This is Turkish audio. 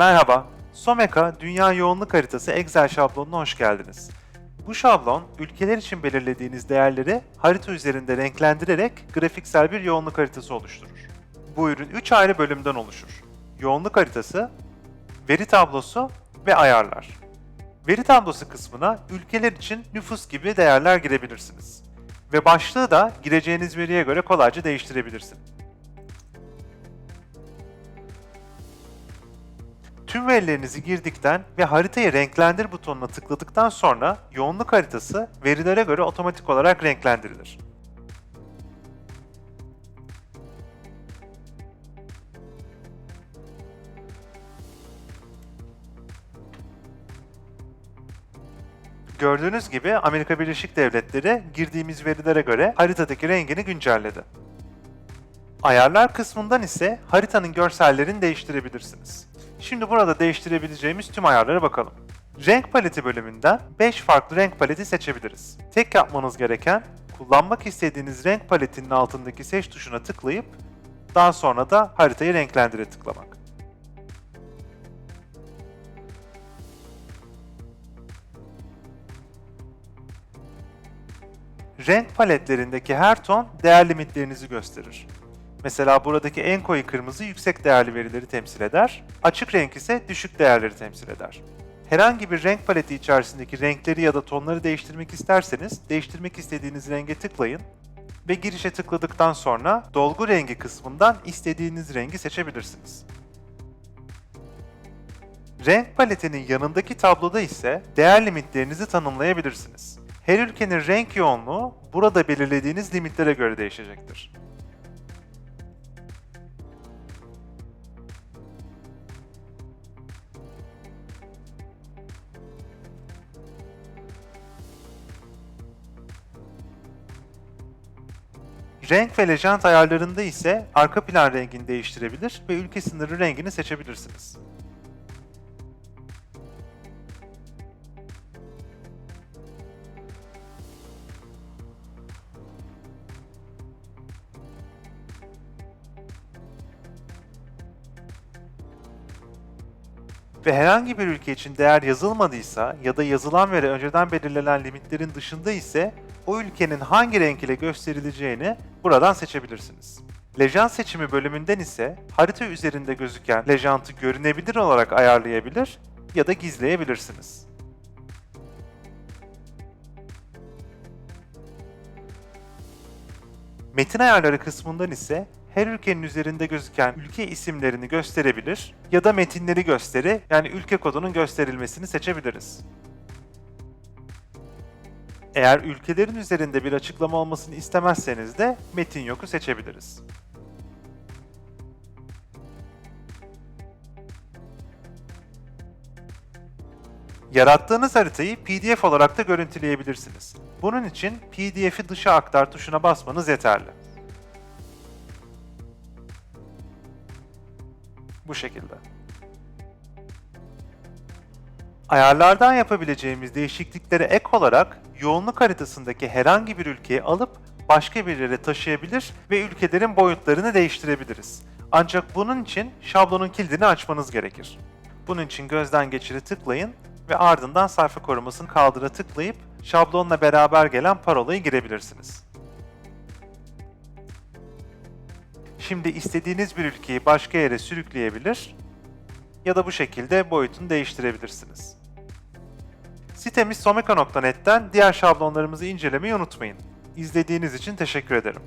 Merhaba, Someka Dünya Yoğunluk Haritası Excel şablonuna hoş geldiniz. Bu şablon, ülkeler için belirlediğiniz değerleri harita üzerinde renklendirerek grafiksel bir yoğunluk haritası oluşturur. Bu ürün 3 ayrı bölümden oluşur. Yoğunluk haritası, veri tablosu ve ayarlar. Veri tablosu kısmına ülkeler için nüfus gibi değerler girebilirsiniz. Ve başlığı da gireceğiniz veriye göre kolayca değiştirebilirsiniz. Tüm verilerinizi girdikten ve haritayı renklendir butonuna tıkladıktan sonra yoğunluk haritası verilere göre otomatik olarak renklendirilir. Gördüğünüz gibi Amerika Birleşik Devletleri girdiğimiz verilere göre haritadaki rengini güncelledi. Ayarlar kısmından ise haritanın görsellerini değiştirebilirsiniz. Şimdi burada değiştirebileceğimiz tüm ayarlara bakalım. Renk paleti bölümünden 5 farklı renk paleti seçebiliriz. Tek yapmanız gereken kullanmak istediğiniz renk paletinin altındaki seç tuşuna tıklayıp daha sonra da haritayı renklendire tıklamak. Renk paletlerindeki her ton değer limitlerinizi gösterir. Mesela buradaki en koyu kırmızı yüksek değerli verileri temsil eder, açık renk ise düşük değerleri temsil eder. Herhangi bir renk paleti içerisindeki renkleri ya da tonları değiştirmek isterseniz, değiştirmek istediğiniz renge tıklayın ve girişe tıkladıktan sonra dolgu rengi kısmından istediğiniz rengi seçebilirsiniz. Renk paletinin yanındaki tabloda ise değer limitlerinizi tanımlayabilirsiniz. Her ülkenin renk yoğunluğu burada belirlediğiniz limitlere göre değişecektir. Renk ve lejant ayarlarında ise arka plan rengini değiştirebilir ve ülke sınırı rengini seçebilirsiniz. Ve herhangi bir ülke için değer yazılmadıysa ya da yazılan veri önceden belirlenen limitlerin dışında ise o ülkenin hangi renk ile gösterileceğini buradan seçebilirsiniz. Lejant seçimi bölümünden ise harita üzerinde gözüken lejantı görünebilir olarak ayarlayabilir ya da gizleyebilirsiniz. Metin ayarları kısmından ise her ülkenin üzerinde gözüken ülke isimlerini gösterebilir ya da metinleri gösteri yani ülke kodunun gösterilmesini seçebiliriz. Eğer ülkelerin üzerinde bir açıklama olmasını istemezseniz de metin yoku seçebiliriz. Yarattığınız haritayı PDF olarak da görüntüleyebilirsiniz. Bunun için PDF'i dışa aktar tuşuna basmanız yeterli. Bu şekilde. Ayarlardan yapabileceğimiz değişikliklere ek olarak yoğunluk haritasındaki herhangi bir ülkeyi alıp başka bir yere taşıyabilir ve ülkelerin boyutlarını değiştirebiliriz. Ancak bunun için şablonun kilidini açmanız gerekir. Bunun için gözden geçiri tıklayın ve ardından sayfa korumasını kaldıra tıklayıp şablonla beraber gelen parolayı girebilirsiniz. Şimdi istediğiniz bir ülkeyi başka yere sürükleyebilir ya da bu şekilde boyutunu değiştirebilirsiniz. Sitemiz someka.net'ten diğer şablonlarımızı incelemeyi unutmayın. İzlediğiniz için teşekkür ederim.